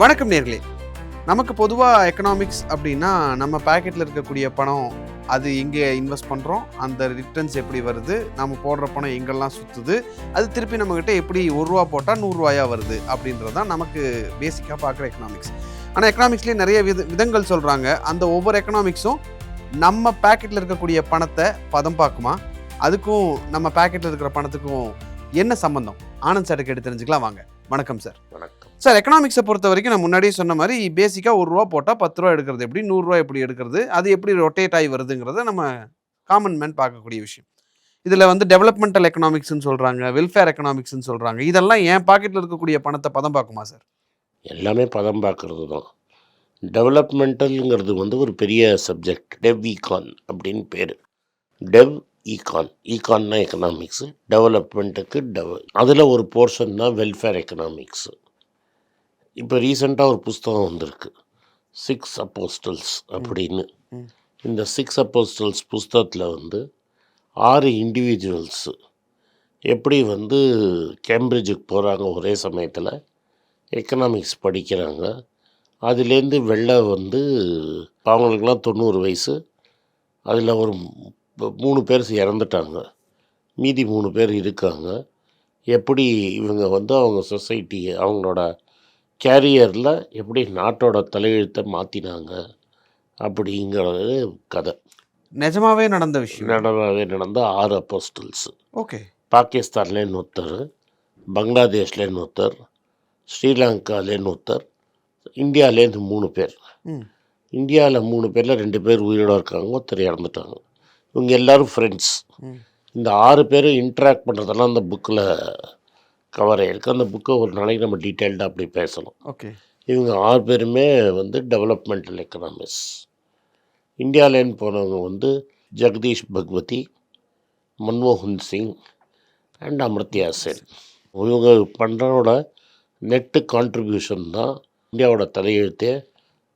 வணக்கம் நேர்களே. நமக்கு பொதுவாக எக்கனாமிக்ஸ் அப்படின்னா நம்ம பாக்கெட்டில் இருக்கக்கூடிய பணம் அது எங்கே இன்வெஸ்ட் பண்ணுறோம் அந்த ரிட்டர்ன்ஸ் எப்படி வருது நம்ம போடுற பணம் எங்கெல்லாம் சுற்றுது அது திருப்பி நம்மக்கிட்ட எப்படி ஒரு ரூபா போட்டால் நூறுரூவாயா வருது அப்படின்றது தான் நமக்கு பேசிக்காக பார்க்குற எக்கனாமிக்ஸ் ஆனால் எக்கனாமிக்ஸ்லேயே நிறைய வித விதங்கள் சொல்கிறாங்க அந்த ஒவ்வொரு எக்கனாமிக்ஸும் நம்ம பாக்கெட்டில் இருக்கக்கூடிய பணத்தை பதம் பார்க்குமா அதுக்கும் நம்ம பாக்கெட்டில் இருக்கிற பணத்துக்கும் என்ன சம்பந்தம்? ஆனந்த் சார் கேட்டு தெரிஞ்சுக்கலாம். வாங்க. வணக்கம் சார் வணக்கம். சார் எக்கனாமிக்ஸை பொறுத்த வரைக்கும் நான் முன்னாடியே சொன்ன மாதிரி பேசிக்காக ஒரு ரூபா போட்டால் பத்து ரூபா எடுக்கிறது. எப்படி? நூறுரூவா எப்படி எடுக்கிறது? அது எப்படி ரொட்டேட் ஆகி வருதுங்கிறத நம்ம காமன் மேன் பார்க்கக்கூடிய விஷயம். இதில் வந்து டெவலப்மெண்டல் எக்கனாமிக்ஸ்னு சொல்கிறாங்க வெல்ஃபேர் எக்கனாமிக்ஸ்னு சொல்கிறாங்க இதெல்லாம் என் பாக்கெட்டில் இருக்கக்கூடிய பணத்தை பதம் பார்க்குமா சார் எல்லாமே பதம் பார்க்குறது தான். டெவலப்மெண்டல்ங்கிறது வந்து ஒரு பெரிய சப்ஜெக்ட் டெவ் ஈகான் அப்படின்னு பேர். டெவ் ஈகான் ஈகான்னா எக்கனாமிக்ஸு டெவலப்மெண்ட்டுக்கு டெவ அதில் ஒரு போர்ஷன் தான் வெல்ஃபேர் எக்கனாமிக்ஸு இப்போ ரீசெண்டாக ஒரு புஸ்தகம் வந்திருக்கு. சிக்ஸ் அப்போஸ்டல்ஸ் அப்படின்னு. இந்த சிக்ஸ் அப்போஸ்டல்ஸ் புஸ்தகத்தில் வந்து ஆறு இண்டிவிஜுவல்ஸு எப்படி வந்து கேம்பிரிட்ஜுக்கு போகிறாங்க ஒரே சமயத்தில் எக்கனாமிக்ஸ் படிக்கிறாங்க. அதுலேருந்து வெளில வந்து அவங்களுக்கெல்லாம் தொண்ணூறு வயசு. அதில் ஒரு மூணு பேர் இறந்துட்டாங்க. மீதி மூணு பேர் இருக்காங்க. எப்படி இவங்க வந்து அவங்க சொசைட்டி அவங்களோட கேரியரில் எப்படி நாட்டோட தலையெழுத்தை மாற்றினாங்க அப்படிங்கிறது கதை. நிஜமாவே நடந்த விஷயம். நடனவே நடந்த ஆறு அப்போஸ்டல்ஸு ஓகே. பாகிஸ்தான்லேருந்து ஒருத்தர் பங்களாதேஷ்லேருந்து ஒருத்தர் ஸ்ரீலங்காலேருந்து ஒருத்தர் இந்தியாவிலேருந்து மூணு பேர். இந்தியாவில் மூணு பேரில் ரெண்டு பேர் உயிரோட இருக்காங்க ஒருத்தர் இறந்துட்டாங்க. இவங்க எல்லாரும் ஃப்ரெண்ட்ஸ் இந்த ஆறு பேரும் இன்ட்ராக்ட் பண்ணுறதெல்லாம் அந்த புக்கில் கவர் ஆகிருக்கு அந்த புக்கை ஒரு நாளைக்கு நம்ம டீட்டெயில்டாக அப்படி பேசணும். ஓகே. இவங்க ஆறு பேருமே வந்து டெவலப்மெண்டல் எக்கனாமிக்ஸ் இந்தியாவிலேருந்து போனவங்க வந்து ஜெகதீஷ் பகவதி மன்மோகன் சிங் அண்ட் அமர்த்தியா சென் இவங்க பண்ணுறோட நெட்டு கான்ட்ரிபியூஷன் தான் இந்தியாவோட தலையெழுத்தே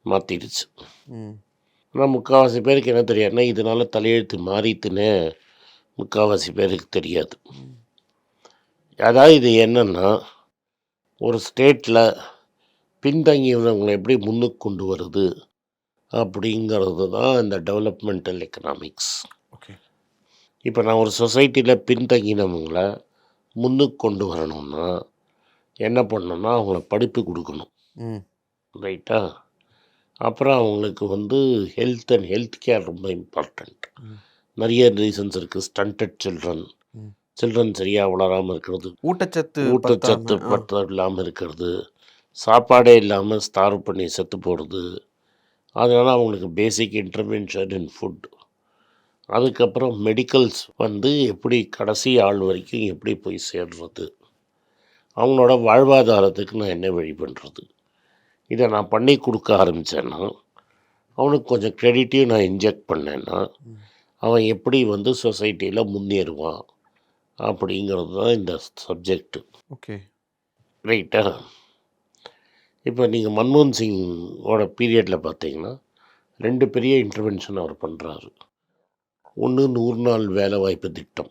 மாற்றிடுச்சு ஆனால் முக்கால்வாசி பேருக்கு என்ன தெரியாதுன்னா இதனால தலையெழுத்து மாறித்துன்னு முக்கால்வாசி பேருக்கு தெரியாது. அதாவது இது என்னென்னா ஒரு ஸ்டேட்டில் பின்தங்கியவங்களை எப்படி முன்னுக்கு கொண்டு வருது அப்படிங்கிறது தான் இந்த டெவலப்மெண்டல் எக்கனாமிக்ஸ் ஓகே. இப்போ நான் ஒரு சொசைட்டியில் பின்தங்கினவங்களை முன்னுக்கு கொண்டு வரணும்னா என்ன பண்ணணும்னா அவங்கள படிப்பு கொடுக்கணும். ரைட்டா? அப்புறம் அவங்களுக்கு வந்து ஹெல்த் அண்ட் ஹெல்த் கேர் ரொம்ப இம்பார்ட்டண்ட். நிறைய ரீசன்ஸ் இருக்குது ஸ்டண்டட் சில்ட்ரன். சில்ட்ரன் சரியாக வளராமல் இருக்கிறது. ஊட்டச்சத்து ஊட்டச்சத்து. பற்ற இல்லாமல் இருக்கிறது. சாப்பாடே இல்லாமல் ஸ்டார்வ் பண்ணி செத்து போகிறது அதனால் அவங்களுக்கு பேசிக் இன்டர்வென்ஷன் இன் ஃபுட் அதுக்கப்புறம் மெடிக்கல்ஸ் வந்து எப்படி கடைசி ஆள் வரைக்கும் எப்படி போய் சேர்றது. அவங்களோட வாழ்வாதாரத்துக்கு நான் என்ன வழி பண்ணுறது இதை நான் பண்ணி கொடுக்க ஆரம்பித்தேன்னா அவனுக்கு கொஞ்சம் க்ரெடிட்டையும் நான் இன்ஜெக்ட் பண்ணேன்னா. அவன் எப்படி வந்து சொசைட்டியில் முன்னேறுவான். அப்படிங்கிறது தான் இந்த சப்ஜெக்ட் ஓகே ரைட்டா இப்போ நீங்கள் மன்மோகன் சிங்கோட பீரியடில் பார்த்தீங்கன்னா ரெண்டு பெரிய இன்டர்வென்ஷன் அவர் பண்ணுறாரு ஒன்று நூறு நாள் வேலை வாய்ப்பு திட்டம்.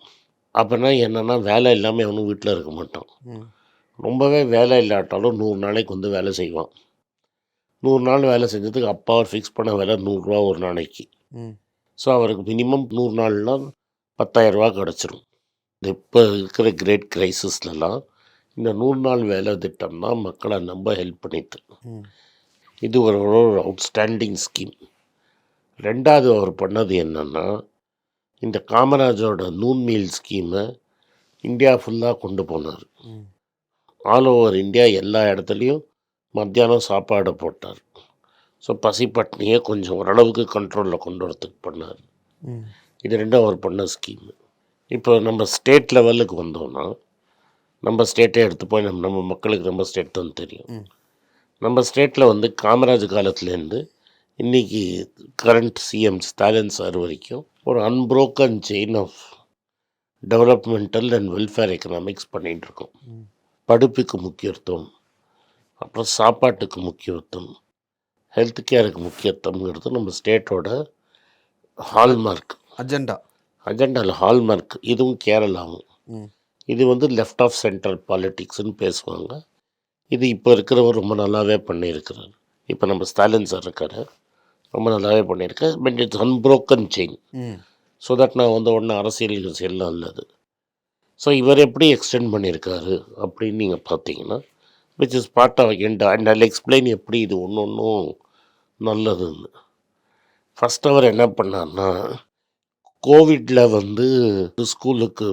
அப்போனா என்னென்னா வேலை இல்லாமல் அவனும் வீட்டில் இருக்க மாட்டான். ரொம்பவே வேலை இல்லாட்டாலும் நூறு நாளைக்கு வந்து வேலை செய்வான். நூறு நாள் வேலை செஞ்சதுக்கு அப்பா அவர் ஃபிக்ஸ் பண்ண வேலை நூறுரூவா ஒரு நாளைக்கு. ஸோ அவருக்கு மினிமம் நூறு நாள்னால் பத்தாயிரரூபா கிடச்சிரும். இப்போ இருக்கிற கிரேட் கிரைசிஸ்லலாம் இந்த நூறு நாள் வேலை திட்டம் தான் மக்களை ரொம்ப ஹெல்ப் பண்ணிட்டு இது ஒரு ஒரு அவுட்ஸ்டாண்டிங் ஸ்கீம் ரெண்டாவது அவர் பண்ணது என்னென்னா இந்த காமராஜரோட நூன் மீல் ஸ்கீமை இந்தியா ஃபுல்லாக கொண்டு போனார். ஆல் ஓவர் இந்தியா எல்லா இடத்துலையும் மத்தியானம் சாப்பாடு போட்டார். ஸோ பசி பட்னியை கொஞ்சம் ஓரளவுக்கு கண்ட்ரோலில் கொண்டு வரதுக்கு பண்ணார். இது ரெண்டும் அவர் பண்ண ஸ்கீம் இப்போ நம்ம ஸ்டேட் லெவலுக்கு வந்தோம்னா நம்ம ஸ்டேட்டே எடுத்து போய் நம்ம நம்ம மக்களுக்கு நம்ம ஸ்டேட் தான் தெரியும். நம்ம ஸ்டேட்டில் வந்து காமராஜ் காலத்துலேருந்து இன்னைக்கு கரண்ட் சிஎம் ஸ்டாலின் சார் வரைக்கும் ஒரு unbroken chain of developmental and welfare economics பண்ணிகிட்டு இருக்கோம். படிப்புக்கு முக்கியத்துவம் அப்புறம் சாப்பாட்டுக்கு முக்கியத்துவம் ஹெல்த் கேருக்கு முக்கியத்துவங்கிறது நம்ம ஸ்டேட்டோட ஹால்மார்க் அஜெண்டா அஜெண்டாவில் ஹால்மார்க் இதுவும் கேரளாவும். இது வந்து லெஃப்ட் ஆஃப் சென்ட்ரல் பாலிட்டிக்ஸ்னு பேசுவாங்க. இது இப்போ இருக்கிறவர் ரொம்ப நல்லாவே பண்ணியிருக்கிறார். இப்போ நம்ம ஸ்டாலின் சார் இருக்காரு. ரொம்ப நல்லாவே பண்ணியிருக்காரு but it's unbroken chain so that நான் வந்து ஒன்று அரசியல் செல்லாம் இல்லது ஸோ இவர் எப்படி எக்ஸ்டெண்ட் பண்ணியிருக்காரு அப்படின்னு நீங்கள் பார்த்தீங்கன்னா which is part of end and I explain எப்படி இது ஒன்று ஒன்றும் நல்லதுன்னு. ஃபஸ்ட் அவர் என்ன பண்ணார்னா கோவிட்டில் வந்து ஸ்கூலுக்கு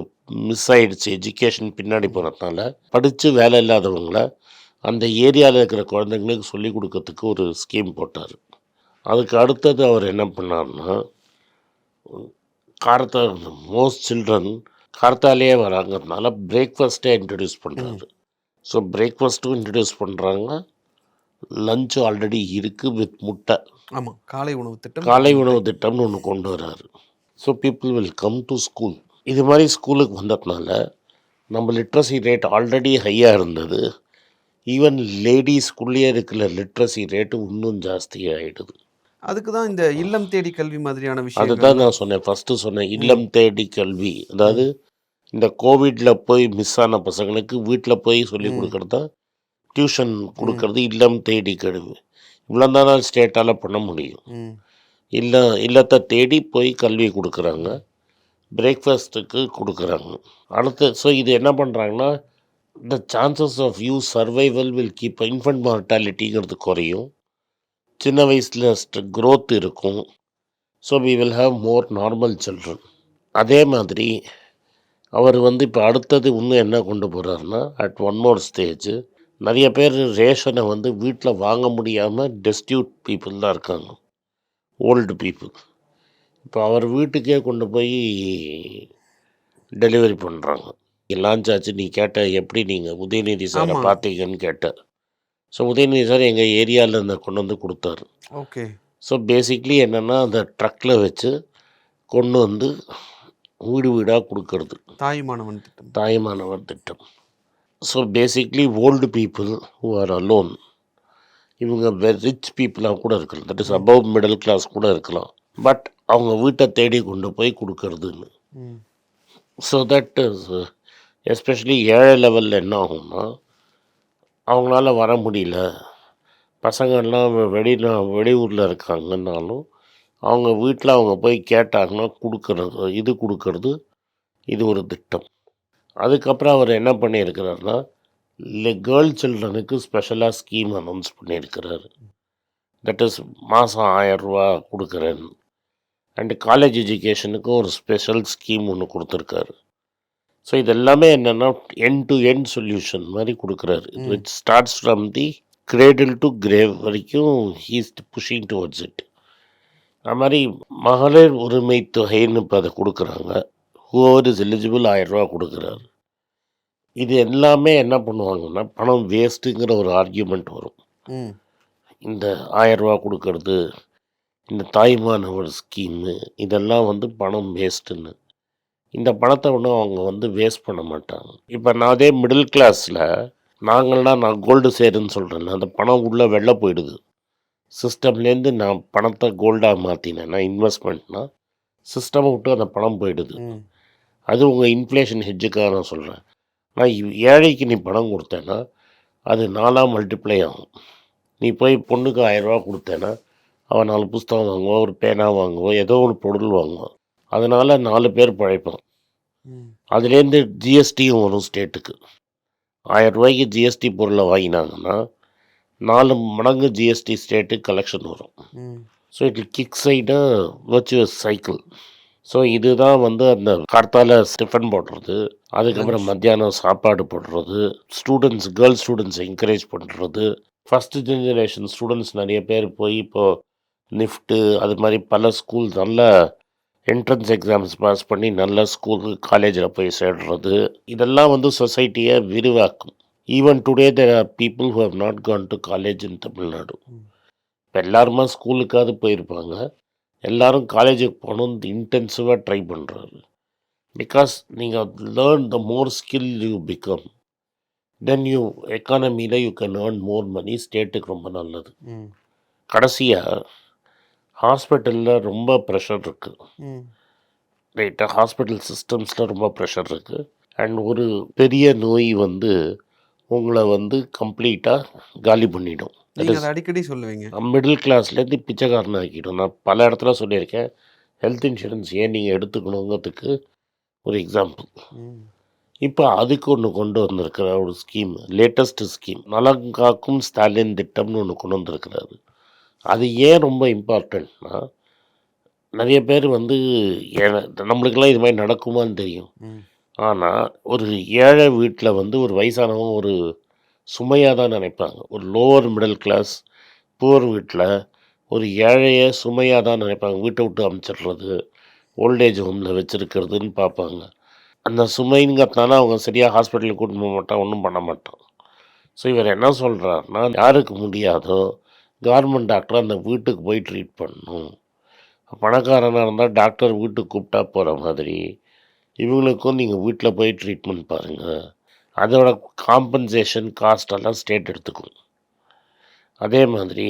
மிஸ் ஆயிடுச்சு. எஜுகேஷன் பின்னாடி போனதுனால படித்து வேலை இல்லாதவங்கள அந்த ஏரியாவில் இருக்கிற குழந்தைங்களுக்கு சொல்லிக் கொடுக்கறதுக்கு ஒரு ஸ்கீம் போட்டார். அதுக்கு அடுத்தது அவர் என்ன பண்ணார்னா காரத்தா மோஸ்ட் சில்ட்ரன் கார்த்தாலேயே வராங்கிறதுனால பிரேக்ஃபாஸ்ட்டே இன்ட்ரடியூஸ் பண்ணுறாரு ஸோ பிரேக்ஃபாஸ்ட்டும் இன்ட்ரடியூஸ் பண்ணுறாங்க லஞ்ச் ஆல்ரெடி இருக்குது வித் முட்டை. ஆமாம் காலை உணவு திட்டம். காலை உணவு திட்டம்னு ஒன்று கொண்டு வராரு. So people will come to school இது மாதிரி ஸ்கூலுக்கு வந்ததுனால நம்ம லிட்ரஸி ரேட் ஆல்ரெடி ஹையாக இருந்தது. ஈவன் லேடிஸ்குள்ளேயே இருக்கிற லிட்ரஸி ரேட்டு இன்னும் ஜாஸ்தி ஆகிடுது அதுக்கு தான் இந்த இல்லம் தேடி கல்வி மாதிரியான விஷயம் அதுதான் நான் சொன்னேன். ஃபஸ்ட்டு சொன்னேன் இல்லம் தேடி கல்வி. அதாவது இந்த கோவிடில் போய் மிஸ் ஆன பசங்களுக்கு வீட்டில் போய் சொல்லி. கொடுக்குறது? தான் டியூஷன் கொடுக்கறது இல்லம் தேடி கல்வி. இவ்வளோ தான் ஸ்டேட்டால் பண்ண முடியும். இல்ல இல்லத்தை தேடி போய் கல்வி கொடுக்குறாங்க. பிரேக்ஃபாஸ்ட்டுக்கு கொடுக்குறாங்க. அடுத்து ஸோ இது என்ன பண்ணுறாங்கன்னா the chances of you survival will keep infant மார்ட்டாலிட்டிங்கிறது குறையும். சின்ன வயசில் க்ரோத் இருக்கும். So we will have more normal children அதே மாதிரி அவர் வந்து இப்போ அடுத்தது இன்னும் என்ன கொண்டு போகிறாருன்னா அட் ஒன் மோர் ஸ்டேஜ் நிறைய பேர் ரேஷனை வந்து வீட்டில் வாங்க முடியாமல் டெஸ்டியூட் பீப்புள் தான் இருக்காங்க. ஓல்டு பீப்புள் இப்போ அவர் வீட்டுக்கே கொண்டு போய் டெலிவரி பண்ணுறாங்க லான்ச் ஆச்சு நீ கேட்ட எப்படி நீங்கள் உதயநிதி சாரை. பார்த்தீங்கன்னு கேட்ட. ஸோ உதயநிதி சார் எங்கள் ஏரியாவில் இருந்த கொண்டு வந்து கொடுத்தாரு. ஓகே ஸோ பேசிக்லி என்னென்னா அந்த ட்ரக்கில் வச்சு கொண்டு வந்து வீடு வீடாக கொடுக்கறது. தாய் மாணவன் திட்டம். தாய்மானவர் திட்டம். So basically old people who are alone இவங்க ரிச் பீப்புளாக கூட இருக்கலாம். That is above middle class கூட இருக்கலாம். பட் அவங்க வீட்டை தேடி கொண்டு போய் கொடுக்கறதுன்னு. ஸோ தட் எஸ்பெஷலி ஏழை லெவலில் என்ன ஆகும்னா அவங்களால வர முடியல. பசங்கள்லாம் வெ- வெளிநா வெளியூரில் இருக்காங்கன்னாலும் அவங்க வீட்டில் அவங்க போய் கேட்டாங்கன்னா கொடுக்கறது இது கொடுக்கறது இது ஒரு திட்டம். அதுக்கப்புறம் அவர் என்ன பண்ணியிருக்கிறாருன்னா கேர்ள் சில்ட்ரனுக்கு ஸ்பெஷலாக ஸ்கீம் அனௌன்ஸ் பண்ணியிருக்கிறாரு. தட் இஸ் மாதம் ஆயரூவா கொடுக்குறேன் அண்டு காலேஜ் எஜுகேஷனுக்கும் ஒரு ஸ்பெஷல் ஸ்கீம் ஒன்று கொடுத்துருக்காரு. ஸோ இது எல்லாமே என்னென்னா எண்ட் டு எண்ட் சொல்யூஷன் மாதிரி கொடுக்குறாரு. Which starts from the cradle to grave வரைக்கும் ஹீஸ் புஷிங் டுவர்ட்ஸ் இட் அது மாதிரி மகளிர் உரிமை தொகைன்னு இப்போ அதை கொடுக்குறாங்க. ஹூவர் இஸ் எலிஜிபிள் ஆயிரரூவா கொடுக்குறாரு. இது எல்லாமே என்ன பண்ணுவாங்கன்னா பணம் வேஸ்ட்டுங்கிற ஒரு ஆர்கியூமெண்ட் வரும். இந்த ஆயரூவா கொடுக்கறது இந்த தாய்மானவர் ஸ்கீமு இதெல்லாம் வந்து பணம் வேஸ்ட்டுன்னு இந்த பணத்தை ஒன்றும் அவங்க வந்து வேஸ்ட் பண்ண மாட்டாங்க. இப்போ நான் அதே மிடில் கிளாஸில் நாங்கள்லாம் நான் கோல்டு சேருன்னு சொல்கிறேன் அந்த பணம் உள்ளே வெளில போயிடுது. சிஸ்டம்லேருந்து நான் பணத்தை கோல்டாக மாற்றினேன்னா இன்வெஸ்ட்மெண்ட்னா சிஸ்டமை விட்டு அந்த பணம் போயிடுது. அது உங்கள் இன்ஃப்ளேஷன் ஹெட்ஜுக்காக நான் சொல்கிறேன் நான் ஏழைக்கு நீ பணம் கொடுத்தேன்னா அது நாலாக மல்டிப்ளை ஆகும். நீ போய் பொண்ணுக்கு ஆயிரரூவா கொடுத்தேன்னா அவன் நாலு புஸ்தகம் வாங்குவான் ஒரு பேனா வாங்குவான் ஏதோ ஒரு பொருள் வாங்குவான் அதனால் நாலு பேர் பழைப்பான் அதுலேருந்து ஜிஎஸ்டியும் வரும் ஸ்டேட்டுக்கு. ஆயிரம் ரூபாய்க்கு ஜிஎஸ்டி பொருளை வாங்கினாங்கன்னா நாலு மடங்கு ஜிஎஸ்டி ஸ்டேட்டுக்கு கலெக்ஷன் வரும். So it kick side virtuous cycle so இதுதான் வந்து அந்த கார்த்தால ஸ்டிஃபன் போடுறது அதுக்கப்புறம் மத்தியானம் சாப்பாடு போடுறது ஸ்டூடெண்ட்ஸ் கேர்ள் ஸ்டூடெண்ட்ஸ் என்கரேஜ் பண்ணுறது ஃபஸ்ட்டு ஜெனரேஷன் ஸ்டூடெண்ட்ஸ் நிறைய பேர் போய் இப்போது நிஃப்ட்டு அது மாதிரி பல ஸ்கூல் நல்ல என்ட்ரன்ஸ் எக்ஸாம்ஸ் பாஸ் பண்ணி நல்ல ஸ்கூல் காலேஜில் போய் சேர்றது. இதெல்லாம் வந்து சொசைட்டியை விரிவாக்கும். Even today there are people who have not gone to college in Tamil Nadu இப்போ எல்லாருமா ஸ்கூலுக்காவது போயிருப்பாங்க. எல்லாரும் காலேஜுக்கு போகணும்னு இன்டென்சிவாக ட்ரை பண்ணுறாரு பிகாஸ் நீங்கள் learn the more skill you become then you எக்கானமியில் you can earn more money ஸ்டேட்டுக்கு ரொம்ப நல்லது. கடைசியாக ஹாஸ்பிட்டலில் ரொம்ப ப்ரெஷர் இருக்குது ரைட்டாக ஹாஸ்பிட்டல் சிஸ்டம்ஸில் ரொம்ப ப்ரெஷர் இருக்குது அண்ட் ஒரு பெரிய நோய் வந்து உங்களை வந்து கம்ப்ளீட்டாக காலி பண்ணிடும். நீங்க அதை அடிக்கடி சொல்லுவீங்க. மிடில் கிளாஸ்லேருந்து பிச்சைக்காரன் ஆக்கிடும் நான் பல இடத்துல சொல்லியிருக்கேன். ஹெல்த் இன்சூரன்ஸ் ஏன் நீங்கள் எடுத்துக்கணுங்கிறதுக்கு ஒரு எக்ஸாம்பிள். இப்போ அதுக்கு ஒன்று கொண்டு வந்திருக்கிற ஒரு ஸ்கீம் லேட்டஸ்ட் ஸ்கீம் நலம் காக்கும் ஸ்டாலின் திட்டம்னு ஒன்று கொண்டு வந்திருக்கிறாரு. அது ஏன் ரொம்ப இம்பார்ட்டண்ட்னா நிறைய பேர் வந்து நம்மளுக்கெல்லாம் இது மாதிரி நடக்குமான்னு தெரியும். ஆனால் ஒரு ஏழை வீட்டில் வந்து ஒரு வயசானவங்க ஒரு சுமையாக தான் நினைப்பாங்க. ஒரு லோவர் மிடில் கிளாஸ் புவர் வீட்டில் ஒரு ஏழையை சுமையாக தான் நினைப்பாங்க. வீட்டை விட்டு அமைச்சிடுறது ஓல்டேஜ் ஹோமில் வச்சுருக்கிறதுன்னு பார்ப்பாங்க. அந்த சுமைங்கிறதுனால அவங்க சரியாக ஹாஸ்பிட்டலுக்கு கூட்டின்னு போக மாட்டான் ஒன்றும் பண்ண மாட்டான் ஸோ இவர் என்ன சொல்கிறாருன்னா யாருக்கு முடியாதோ கவர்மெண்ட் டாக்டர் அந்த வீட்டுக்கு போய் ட்ரீட் பண்ணணும் பணக்காரனாக இருந்தால் டாக்டர் வீட்டுக்கு கூப்பிட்டா போகிற மாதிரி இவங்களுக்கும் நீங்கள் வீட்டில் போய் ட்ரீட்மெண்ட் பாருங்கள் அதோட காம்பன்சேஷன் காஸ்ட் எல்லாம் ஸ்டேட் எடுத்துக்கும். அதே மாதிரி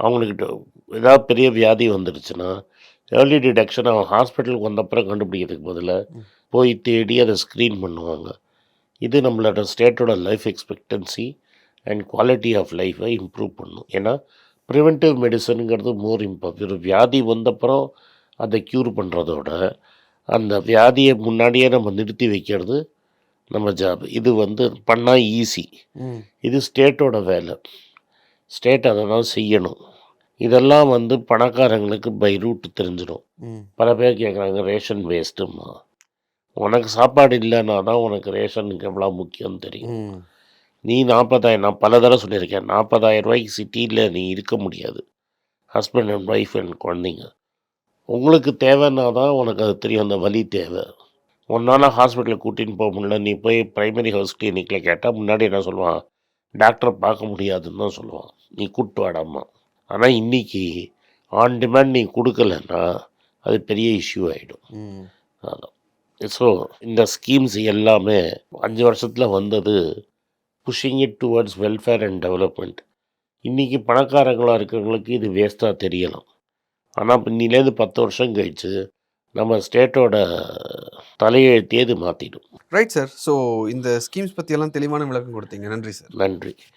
அவங்களுக்கு ஏதாவது பெரிய வியாதி வந்துடுச்சுன்னா ஏர்லி டிடெக்ஷன் அவன் ஹாஸ்பிட்டலுக்கு வந்தப்புறம் கண்டுபிடிக்கிறதுக்கு பதிலாக போய் தேடி அதை ஸ்க்ரீன் பண்ணுவாங்க. இது நம்மளோட ஸ்டேட்டோட life expectancy and quality of லைஃப்பை இம்ப்ரூவ் பண்ணும். ஏன்னா ப்ரிவென்டிவ் மெடிசனுங்கிறது மோர் இம்பார்ட் ஒரு வியாதி வந்தப்புறம் அதை க்யூர் பண்ணுறதோட அந்த வியாதியை முன்னாடியே நம்ம நிறுத்தி வைக்கிறது நம்ம ஜாப் இது வந்து பண்ணால் ஈஸி. இது ஸ்டேட்டோட வேலை. ஸ்டேட் அதை தான் செய்யணும். இதெல்லாம் வந்து பணக்காரங்களுக்கு பை ரூட் தெரிஞ்சிடும். பல பேர் கேட்குறாங்க ரேஷன் வேஸ்ட்டுமா உனக்கு சாப்பாடு இல்லைன்னா தான் உனக்கு ரேஷனுக்கு எவ்வளோ முக்கியம் தெரியும். நீ நாற்பதாயிரம் நான் பல தடவை சொல்லியிருக்கேன் நாற்பதாயிரம் ரூபாய்க்கு சிட்டியில் நீ இருக்க முடியாது. ஹஸ்பண்ட் அண்ட் ஒய்ஃப் அண்ட் குழந்தைங்க. உங்களுக்கு தேவைன்னா தான் உனக்கு அது தெரியும் அந்த வலி தேவை. ஒன்றால் ஹாஸ்பிட்டலுக்கு கூட்டின்னு போக முடியல. நீ போய் பிரைமரி ஹவுஸ் கிளினிக்கில் கேட்டால் முன்னாடி என்ன சொல்லுவான்? டாக்டரை பார்க்க முடியாதுன்னு தான் சொல்லுவான். நீ கூப்பிட்டு வாடாம்மா. ஆனால் இன்னைக்கு ஆன் டிமாண்ட் நீ கொடுக்கலன்னா அது பெரிய இஷ்யூ ஆகிடும். அதான். ஸோ இந்த ஸ்கீம்ஸ் எல்லாமே அஞ்சு வருஷத்தில் வந்தது pushing it towards welfare and development இன்றைக்கி பணக்காரங்களாக இருக்கிறவங்களுக்கு இது வேஸ்ட்டாக தெரியலாம். ஆனால் இன்னிலேருந்து பத்து வருஷம் கழிச்சு நம்ம ஸ்டேட்டோட தலையெழுத்தையே இது மாற்றிடும் ரைட் சார் ஸோ இந்த ஸ்கீம்ஸ் பற்றியெல்லாம் தெளிவான விளக்கம் கொடுத்தீங்க. நன்றி சார் நன்றி.